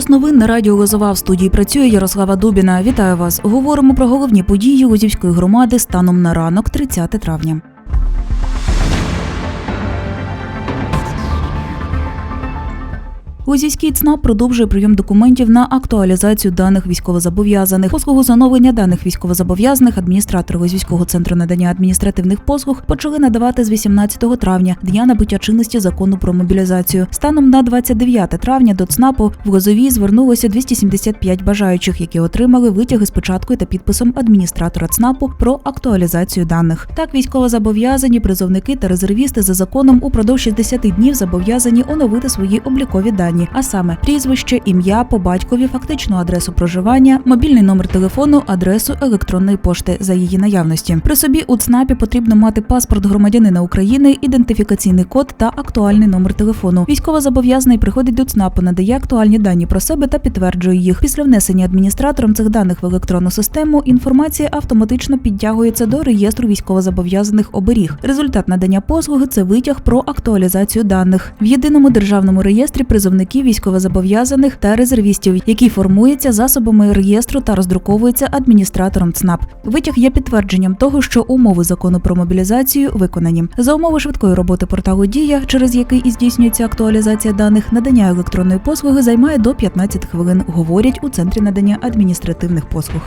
Час новин на радіо Лозова в студії працює Ярослава Дубіна. Вітаю вас. Говоримо про головні події Лозівської громади станом на ранок 30 травня. Лозівський ЦНАП продовжує прийом документів на актуалізацію даних військовозобов'язаних. Послугу з оновлення даних військовозобов'язаних адміністратори Лозівського центру надання адміністративних послуг почали надавати з 18 травня, дня набуття чинності закону про мобілізацію. Станом на 29 травня до ЦНАПу в Лозовій звернулося 275 бажаючих, які отримали витяги з печаткою та підписом адміністратора ЦНАПу про актуалізацію даних. Так, військовозобов'язані призовники та резервісти за законом упродовж 60 днів зобов'язані оновити свої облікові дані, а саме прізвище, ім'я по батькові, фактичну адресу проживання, мобільний номер телефону, адресу електронної пошти за її наявності. При собі у ЦНАПі потрібно мати паспорт громадянина України, ідентифікаційний код та актуальний номер телефону. Військовозобов'язаний приходить до ЦНАПу, надає актуальні дані про себе та підтверджує їх. Після внесення адміністратором цих даних в електронну систему інформація автоматично підтягується до реєстру військовозобов'язаних оберіг. Результат надання послуги це витяг про актуалізацію даних в єдиному державному реєстрі призовників військовозобов'язаних та резервістів, який формується засобами реєстру та роздруковується адміністратором ЦНАП. Витяг є підтвердженням того, що умови закону про мобілізацію виконані. За умови швидкої роботи порталу Дія, через який і здійснюється актуалізація даних, надання електронної послуги займає до 15 хвилин, говорять у центрі надання адміністративних послуг.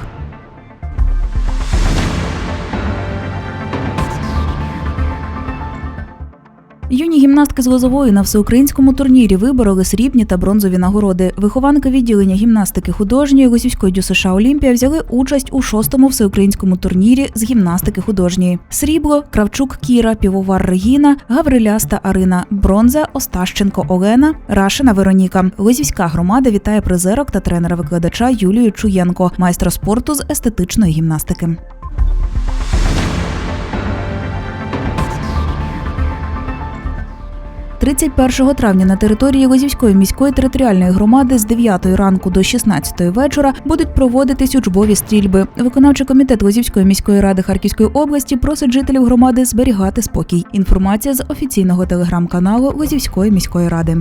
Юні гімнастки з Лозової на всеукраїнському турнірі вибороли срібні та бронзові нагороди. Вихованки відділення гімнастики художньої Лосівської ДЮСШ Олімпія взяли участь у шостому всеукраїнському турнірі з гімнастики художньої. Срібло Кравчук Кіра, Півовар Регіна, Гавриляста Арина, бронза Остащенко Олена, Рашина Вероніка. Лозівська громада вітає призерок та тренера-викладача Юлію Чуєнко, майстра спорту з естетичної гімнастики. – 31 травня на території Лозівської міської територіальної громади з 9 ранку до 16 вечора будуть проводитись учбові стрільби. Виконавчий комітет Лозівської міської ради Харківської області просить жителів громади зберігати спокій. Інформація з офіційного телеграм-каналу Лозівської міської ради.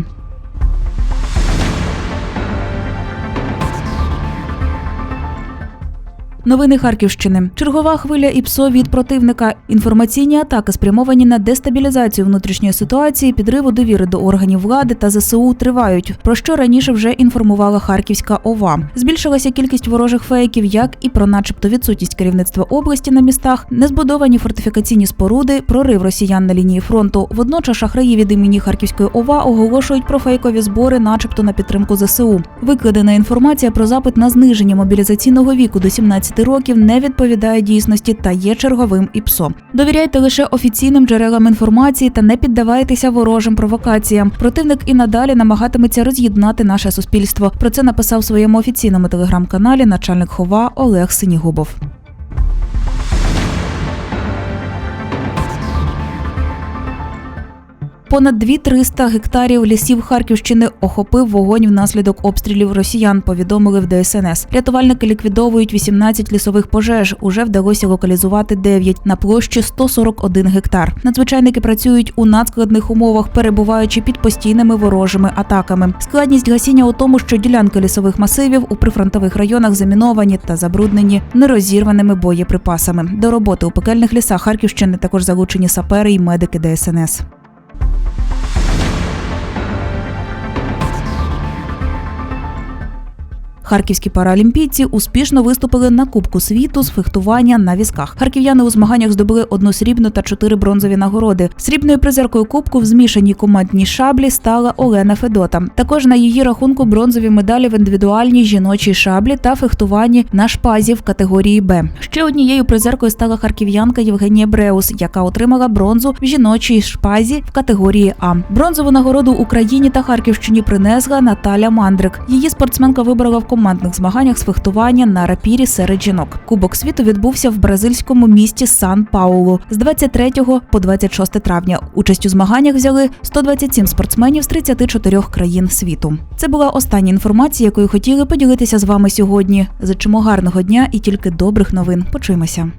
Новини Харківщини. Чергова хвиля ІПСО від противника. Інформаційні атаки спрямовані на дестабілізацію внутрішньої ситуації, підриву довіри до органів влади та ЗСУ тривають. Про що раніше вже інформувала Харківська ОВА. Збільшилася кількість ворожих фейків, як і про, начебто, відсутність керівництва області на містах, незбудовані фортифікаційні споруди, прорив росіян на лінії фронту. Водночас шахраї від імені Харківської ОВА оголошують про фейкові збори, начебто на підтримку ЗСУ. Викладена інформація про запит на зниження мобілізаційного віку до 17 років не відповідає дійсності та є черговим ІПСО. Довіряйте лише офіційним джерелам інформації та не піддавайтеся ворожим провокаціям. Противник і надалі намагатиметься роз'єднати наше суспільство. Про це написав в своєму офіційному телеграм-каналі начальник хова Олег Синігубов. Понад 2-300 гектарів лісів Харківщини охопив вогонь внаслідок обстрілів росіян. Повідомили в ДСНС. Рятувальники ліквідовують 18 лісових пожеж. Уже вдалося локалізувати 9 на площі 141 гектар. Надзвичайники працюють у надскладних умовах, перебуваючи під постійними ворожими атаками. Складність гасіння у тому, що ділянки лісових масивів у прифронтових районах заміновані та забруднені нерозірваними боєприпасами. До роботи у пекельних лісах Харківщини також залучені сапери і медики ДСНС. Bye. Харківські паралімпійці успішно виступили на Кубку світу з фехтування на візках. Харків'яни у змаганнях здобули одну срібну та чотири бронзові нагороди. Срібною призеркою Кубку в змішаній командній шаблі стала Олена Федота. Також на її рахунку бронзові медалі в індивідуальній жіночій шаблі та фехтуванні на шпазі в категорії Б. Ще однією призеркою стала харків'янка Євгенія Бреус, яка отримала бронзу в жіночій шпазі в категорії А. Бронзову нагороду Україні та Харківщині принесла Наталя Мандрик. Її спортсменка вибрала в командних змаганнях з фехтування на рапірі серед жінок. Кубок світу відбувся в бразильському місті Сан Паулу з 23 по 26 травня. Участь у змаганнях взяли 127 спортсменів з 34 країн світу. Це була остання інформація, якою хотіли поділитися з вами сьогодні. Зачимо гарного дня і тільки добрих новин. Почуємося.